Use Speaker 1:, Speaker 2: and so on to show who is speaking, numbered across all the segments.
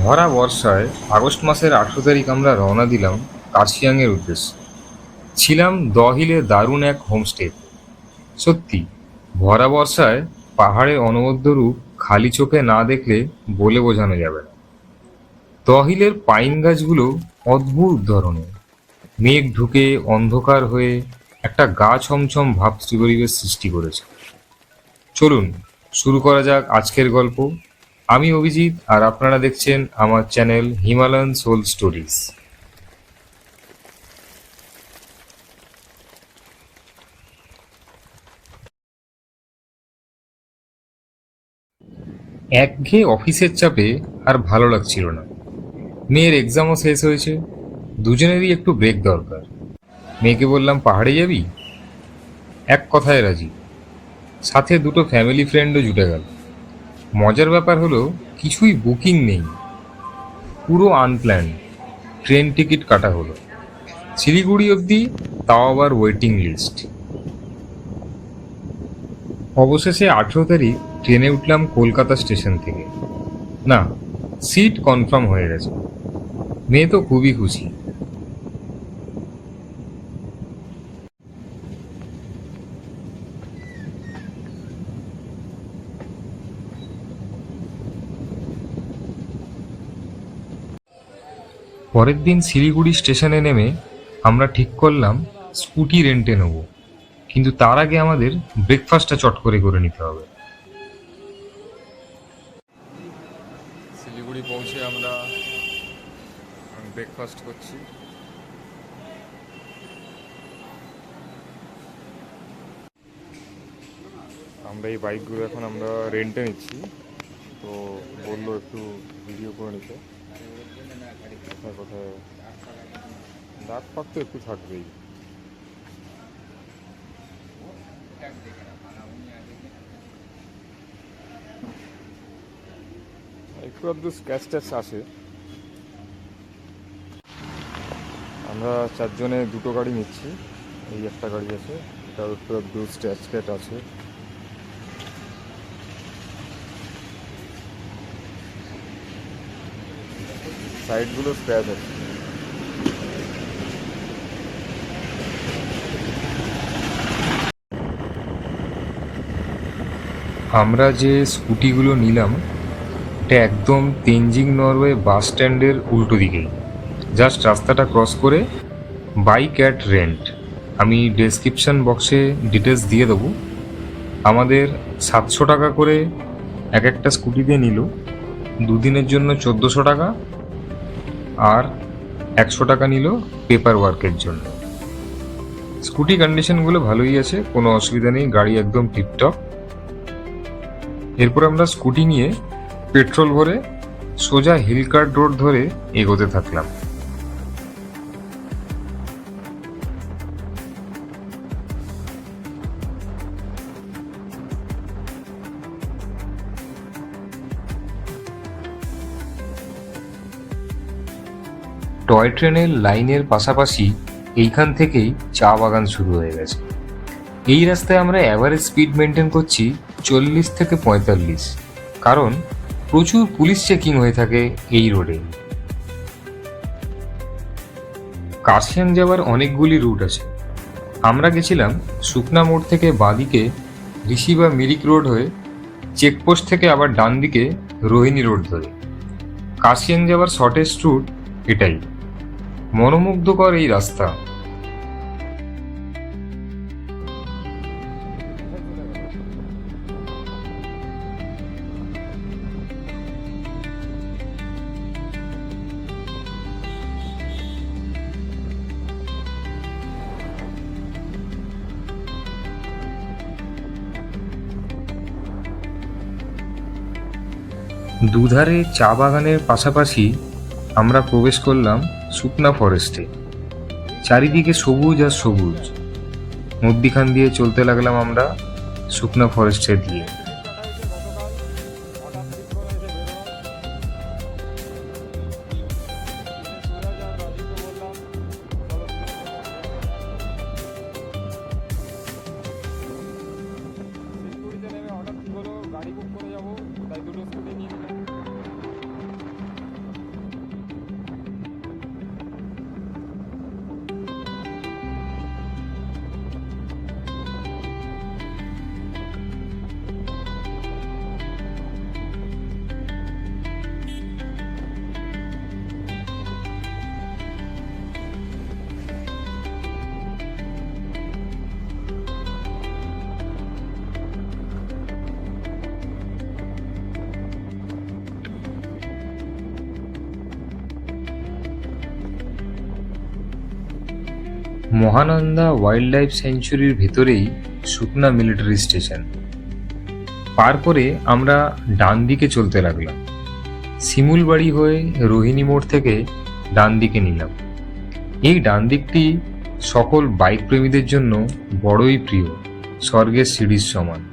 Speaker 1: ভরা বর্ষায় আগস্ট মাসের আঠেরো তারিখ আমরা রওনা দিলাম কার্শিয়াংয়ের উদ্দেশ্যে। ছিলাম দহিলে দারুণ এক হোমস্টে সত্যি, ভরা বর্ষায় পাহাড়ের অনবদ্য রূপ খালি চোখে না দেখলে বলে বোঝানো যাবে না। দহিলের পাইন গাছগুলো অদ্ভুত ধরনের। মেঘ ঢুকে অন্ধকার হয়ে একটা গা ছমছম ভাব পরিবেশ সৃষ্টি করেছে। চলুন, শুরু করা যাক আজকের গল্প। আমি অভিজিৎ, আর আপনারা দেখছেন আমার চ্যানেল হিমালয়ান সোল স্টোরিজ। একঘেয়ে অফিসের চাপে আর ভালো লাগছিল না। মেয়ের এক্সামও শেষ হয়েছে। দুজনেরই একটু ব্রেক দরকার। মেয়েকে বললাম, পাহাড়ে যাবি? এক কথায় রাজি। সাথে দুটো ফ্যামিলি ফ্রেন্ডও জুটে গেল। মজার ব্যাপার হলো, কিছুই বুকিং নেই। পুরো আনপ্ল্যান। ট্রেন টিকিট কাটা হলো। শিলিগুড়ি অবধি তাও আবার ওয়েটিং লিস্ট অবশেষে আঠেরো তারিখ ট্রেনে উঠলাম কলকাতা স্টেশন থেকে। না সিট কনফার্ম হয়ে গেছে। মেয়ে তো খুবই খুশি। পরের দিন শিলিগুড়ি স্টেশনে নেমে আমরা ঠিক করলাম স্কুটি রেন্টে নেব। কিন্তু তার আগে আমাদের ব্রেকফাস্টটা চট করে করে নিতে হবে। শিলিগুড়ি পৌঁছে আমরা ব্রেকফাস্ট করছি। আমরা এই বাইকগুলো এখন আমরা রেন্টে নিচ্ছি। তো বলল একটু ভিডিও করে নিতে। কোথায় কোথায় দাগ পাক তো একটু থাকবেই। একটু আধটু স্ক্যাচ ট্যাচ আসে। আমরা চারজনে দুটো গাড়ি নিচ্ছি, এই একটা গাড়ি আছে এটার একটু আধটু স্ক্যাচ ট্যাচ আছে। সাইডগুলো স্ক্র্যাচ আছে। আমরা যে স্কুটিগুলো নিলাম, এটা একদম তেনজিং নরওয়ে বাস স্ট্যান্ডের উল্টো দিকেই। জাস্ট রাস্তাটা ক্রস করে বাইক অ্যাট রেন্ট। আমি ডেসক্রিপশন বক্সে ডিটেলস দিয়ে দেবো। আমাদের সাতশো টাকা করে এক একটা স্কুটিতে নিল। দুদিনের জন্য চোদ্দোশো টাকা। আর একশো টাকা নিল পেপার ওয়ার্কের জন্য। স্কুটি কন্ডিশনগুলো ভালোই আছে, কোনো অসুবিধা নেই, গাড়ি একদম টিপটপ এরপর আমরা স্কুটি নিয়ে পেট্রোল ভরে সোজা হিলকার্ট রোড ধরে এগোতে থাকলাম। টয় ট্রেনের লাইনের পাশাপাশি এইখান থেকেই চা বাগান শুরু হয়ে গেছে। এই রাস্তায় আমরা অ্যাভারেজ স্পিড মেনটেন করছি চল্লিশ থেকে পঁয়তাল্লিশ, কারণ প্রচুর পুলিশ চেকিং হয়ে থাকে এই রোডে কার্শিয়াং যাওয়ার অনেকগুলি রুট আছে। আমরা গেছিলাম শুকনা মোড় থেকে বাঁদিকে ঋষি বা মিরিক রোড হয়ে চেকপোস্ট থেকে আবার ডান দিকে রোহিণী রোড ধরে। কার্শিয়াং যাওয়ার শর্টেস্ট রুট এটাই। মনোমুগ্ধকর এই রাস্তা। দুধারে চা বাগানের পাশাপাশি আমরা প্রবেশ করলাম শুকনা ফরেস্টে। চারিদিকে সবুজ আর সবুজ। মধ্যিখান দিয়ে চলতে লাগলাম আমরা শুকনা ফরেস্টে দিয়ে মহানন্দা ওয়াইল্ড লাইফ সেঞ্চুরির ভেতরেই সুকনা মিলিটারি স্টেশন। পার করে আমরা ডান দিকে চলতে লাগলাম। শিমুলবাড়ি হয়ে রোহিণী মোড় থেকে ডান দিকে নিলাম। এই ডান দিকটি সকল বাইক প্রেমীদের জন্য বড়ই প্রিয়, স্বর্গের সিঁড়ির সমান।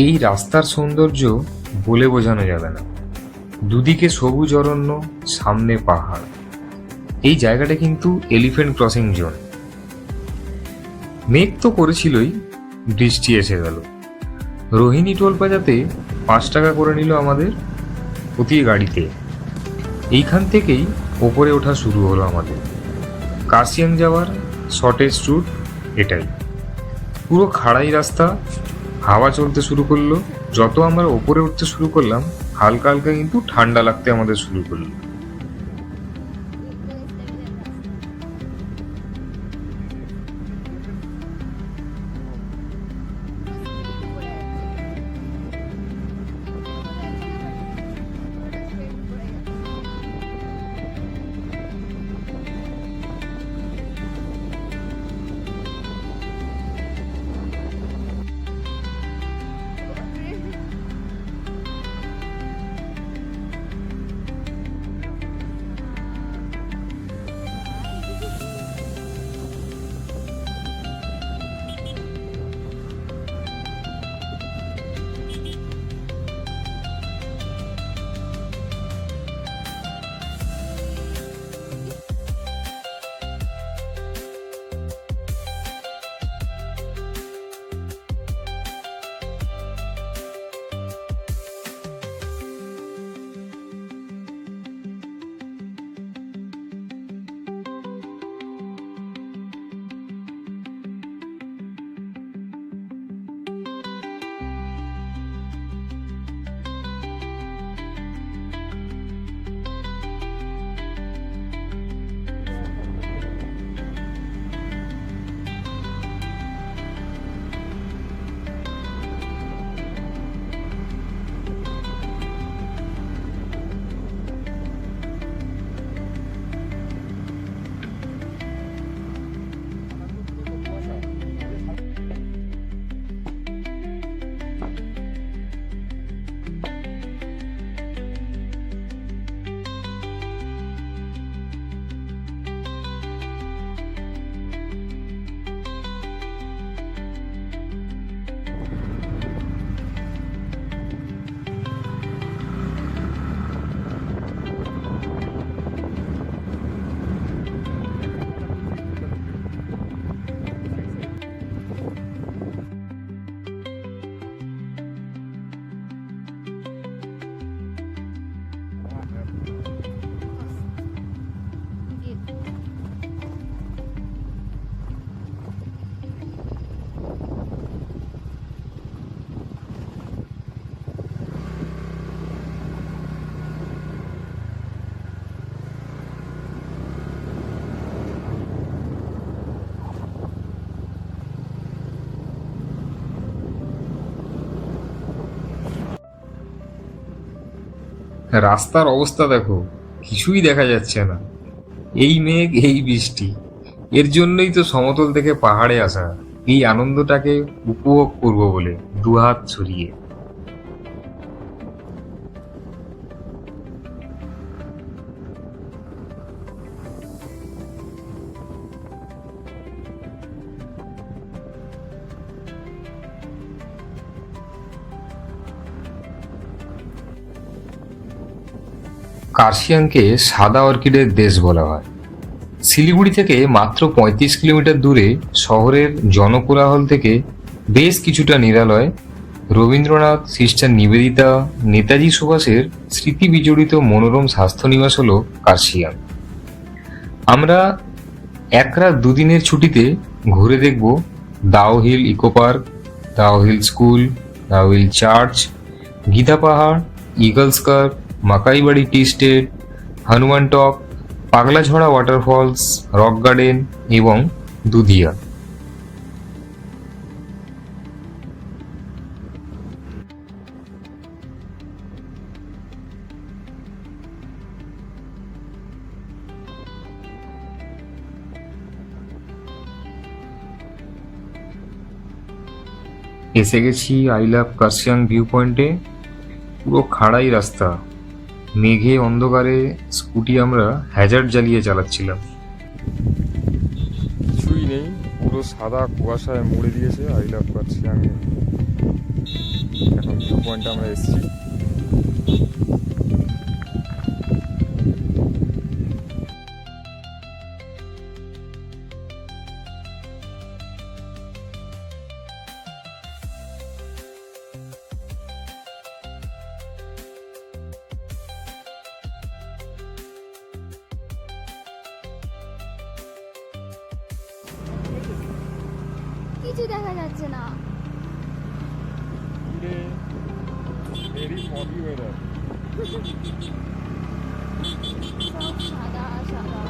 Speaker 1: এই রাস্তার সৌন্দর্য বলে বোঝানো যাবে না। দুদিকে সবুজ অরণ্য, সামনে পাহাড়। এই জায়গাটা কিন্তু এলিফেন্ট ক্রসিং জোন। মেঘ তো করেছিলই, বৃষ্টি এসে গেল। রোহিণী টোল প্লাজাতে পাঁচ টাকা করে নিল আমাদের প্রতি গাড়িতে। এইখান থেকেই ওপরে ওঠা শুরু হলো আমাদের। কাশিয়াং যাওয়ার শর্টেজ রুট এটাই। পুরো খাড়াই রাস্তা হাওয়া চলতে শুরু করল। যত আমরা ওপরে উঠতে শুরু করলাম, হালকা হালকা কিন্তু ঠান্ডা লাগতে আমাদের শুরু করল। রাস্তার অবস্থা দেখো, কিছুই দেখা যাচ্ছে না। এই মেঘ, এই বৃষ্টি। এর জন্যই তো সমতল থেকে পাহাড়ে আসা। এই আনন্দটাকে উপভোগ করব বলে দুহাত ছড়িয়ে। কার্শিয়াংকে সাদা অর্কিডের দেশ বলা হয়। শিলিগুড়ি থেকে মাত্র পঁয়ত্রিশ কিলোমিটার দূরে শহরের জনকোলাহল থেকে বেশ কিছুটা নিরালয় রবীন্দ্রনাথ, সিস্টার নিবেদিতা, নেতাজি সুভাষের স্মৃতি বিজড়িত মনোরম স্বাস্থ্য নিবাস হল কার্শিয়াং। আমরা এক রাত দুদিনের ছুটিতে ঘুরে দেখব Dow Hill eco park Dow Hill school Dow Hill church, Gita Pahar, eagles Makaibari tea estate, Hanuman top Pagla Jhora waterfalls, rock garden এবং দুধিয়া। এসে গেছি আই লাভ কার্শিয়াং ভিউ পয়েন্টে পুরো খাড়াই রাস্তা। মেঘে অন্ধকারে স্কুটি আমরা হ্যাজার্ড জ্বালিয়ে চালাচ্ছিলাম।
Speaker 2: কিছুই নেই, পুরো সাদা কুয়াশায় মুড়ে দিয়েছে আই লাভ কার্শিয়াং এখন ভিউ পয়েন্ট আমরা এসেছি।
Speaker 3: দেখা যাচ্ছে না। সব সাদা সাদা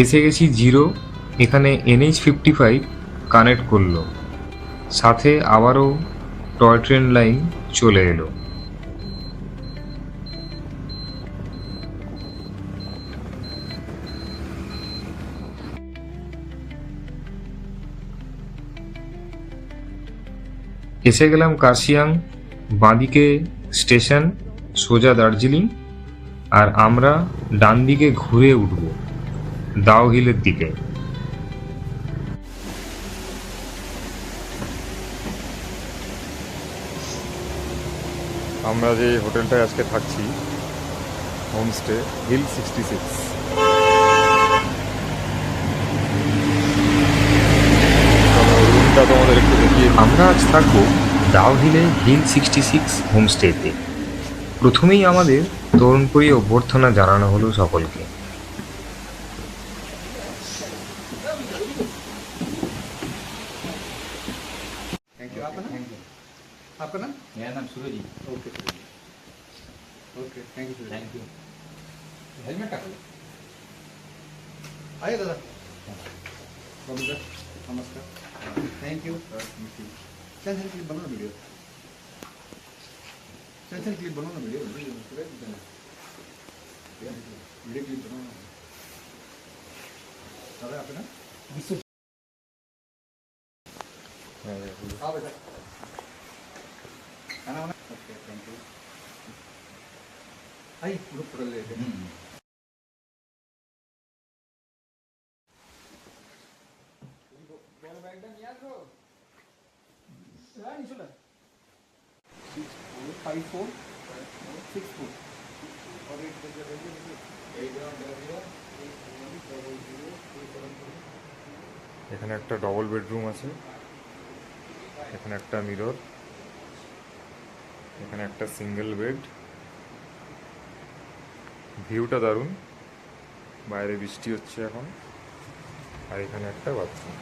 Speaker 1: এসে গেছি জিরো এখানে এনএইচ ফিফটি ফাইভ কানেক্ট করল। সাথে আবারও টয় ট্রেন লাইন চলে এলো। এসে গেলাম কার্শিয়াং, বাঁদিকে স্টেশন, সোজা দার্জিলিং, আর আমরা ডান দিকে ঘুরে উঠব দাও হিলের দিকে।
Speaker 2: আমরা যে হোটেলটায় আজকে থাকছি হোমস্টে হিল সিক্সটি সিক্স
Speaker 1: আমরা আজ থাকবো দাও হিলে হিল সিক্সটি সিক্স হোমস্টেতে প্রথমেই আমাদের তরুণ করে অভ্যর্থনা জানানো হলো সকলকে
Speaker 4: थैंक यू आपका नाम आपका नाम
Speaker 5: मेरा नाम Suraj
Speaker 4: okay okay thank you
Speaker 5: thank you
Speaker 4: helmet टाक आइए दादा बाबू सर नमस्कार thank you Sen dil bana biliyor. Sen sen dil bana biliyor. Biliyor. Biliyor. Dil bana. Tabii
Speaker 2: yapın.
Speaker 4: Mısır. Evet. Abi. Ana ana. Okay, thank you. Ay, grup kuralları. Hmm. Five four six four
Speaker 2: এখানে একটা double bedroom আছে। এখানে একটা mirror এখানে একটা single bed ভিউটা দারুণ। বাইরে বৃষ্টি হচ্ছে এখন। আর এখানে একটা বাথরুম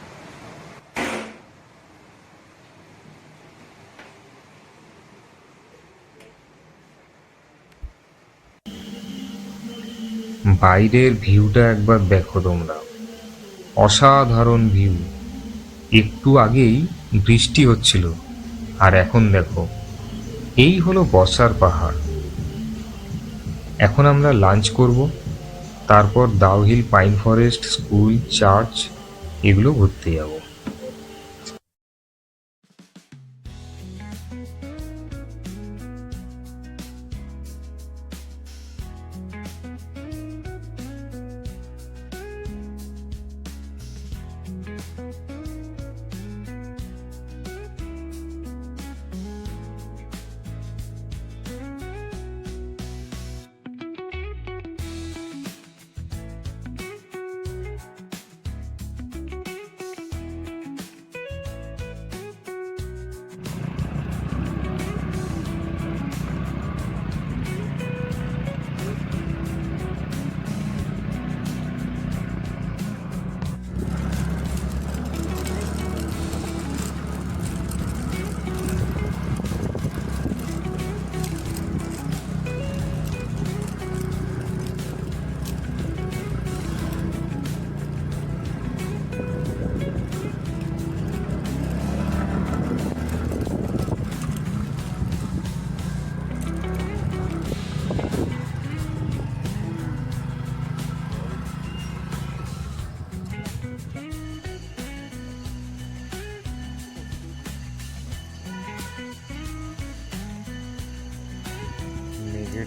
Speaker 1: বাইরের ভিউটা একবার দেখো তোমরা। অসাধারণ ভিউ। একটু আগেই বৃষ্টি হচ্ছিল, আর এখন দেখো, এই হলো বর্ষার পাহাড়। এখন আমরা লাঞ্চ করব, তারপর Dow Hill pine forest, school, church, এগুলো ঘুরতে যাব।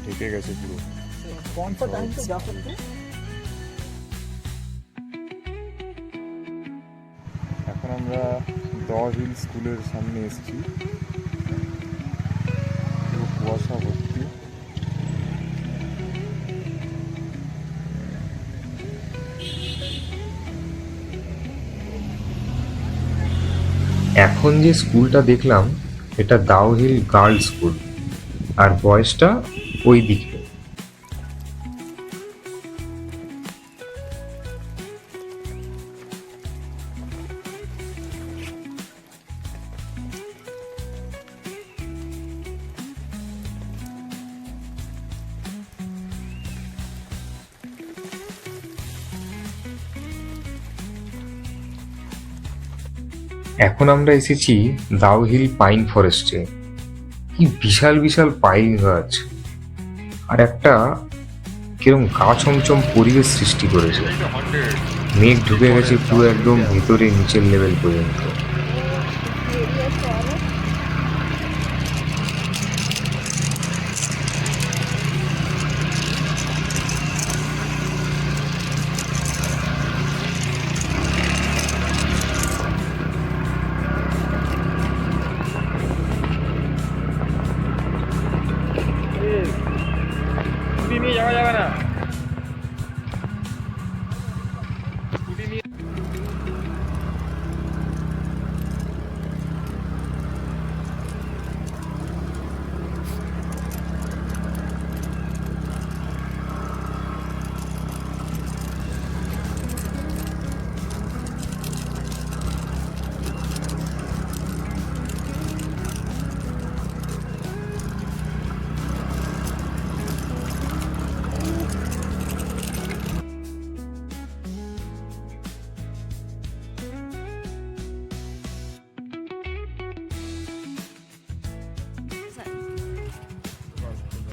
Speaker 2: ঢেকে গেছে পুরো
Speaker 4: कौन सा टाइम से जा सकते
Speaker 2: এখন আমরা দ হিল স্কুলের সামনে এসেছি পুরো কুয়াশা ভর্তি
Speaker 1: এখন যে স্কুলটা দেখলাম এটা দাওহিল গার্লস স্কুল আর বয়সটা ওই দিকে। এখন আমরা এসেছি দাওহিল পাইন ফরেস্টে। কি বিশাল বিশাল পাইন গাছ। আর একটা কিরম গা ছমছম পরিবেশ সৃষ্টি করেছে। মেঘ ঢুকে গেছে পুরো একদম ভেতরে নিচের লেভেল পর্যন্ত।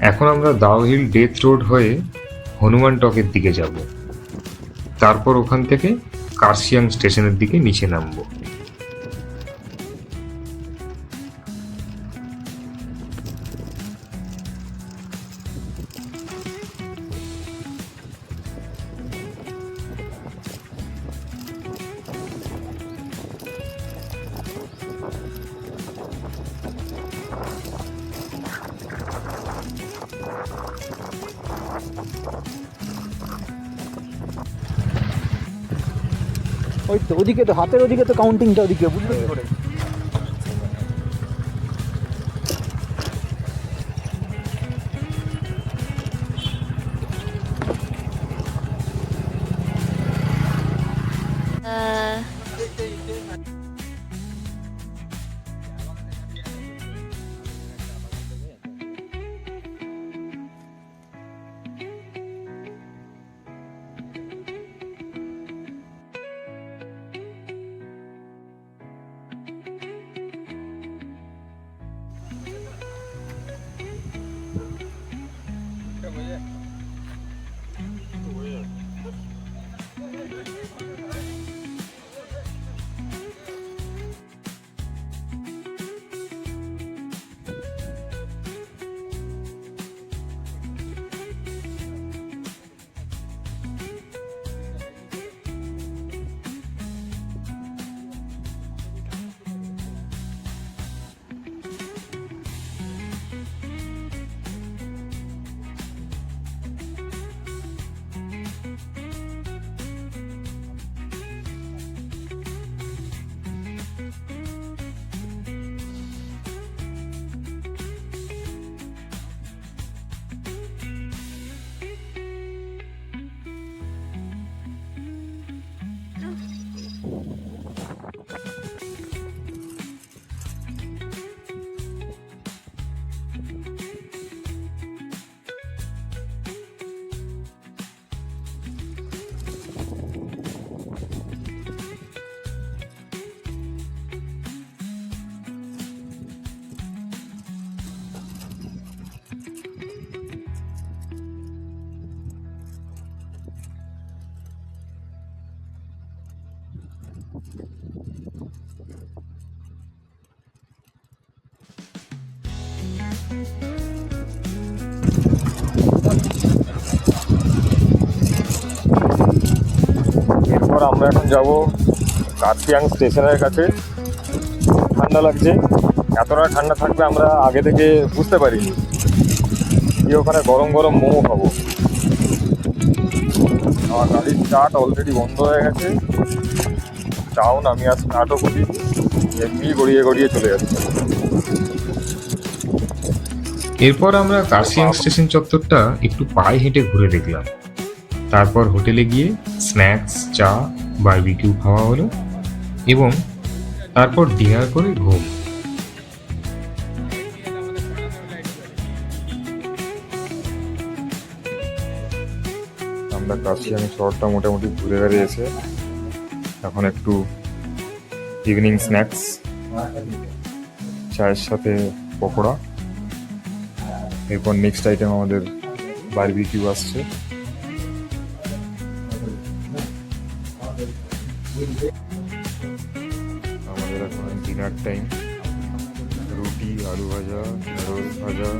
Speaker 1: এখন আমরা দাওহিল ডেথ রোড হয়ে হনুমান টকের দিকে যাব। তারপর ওখান থেকে কার্সিয়াং স্টেশনের দিকে নিচে নামবো।
Speaker 4: ওই তো ওদিকে তো হাতের ওদিকে তো কাউন্টিংটা ওদিকে বুঝলি
Speaker 2: তারপর আমরা এখন যাব কার্সিয়াং স্টেশনের কাছে। ঠান্ডা লাগছে। এতটা ঠান্ডা থাকবে আমরা আগে থেকে বুঝতে পারিনি। গিয়ে ওখানে গরম গরম মোমো খাব। আমার গাড়ির স্টার্ট অলরেডি বন্ধ হয়ে গেছে। ডাউন আমি আর স্টার্টও করি এমনি গড়িয়ে গড়িয়ে চলে যাচ্ছে।
Speaker 1: এরপর আমরা কার্সিয়াং স্টেশন চত্বরটা একটু পায়ে হেঁটে ঘুরে দেখলাম। তারপর হোটেলে গিয়ে স্ন্যাক্স, চা, বারবিকিউ খাওয়া হলো এবং তারপর ডিনার করে ঘুম।
Speaker 2: আমরা কাশিয়াং শহরটা মোটামুটি ঘুরে বেড়িয়েছে। এখন একটু ইভিনিং স্ন্যাক্স চায়ের সাথে পকোড়া, এরপর নেক্সট আইটেম আমাদের বারবিকিউ আসছে। ডিনার টাইম রুটি আলু ভাজা ঢেঁড়স ভাজা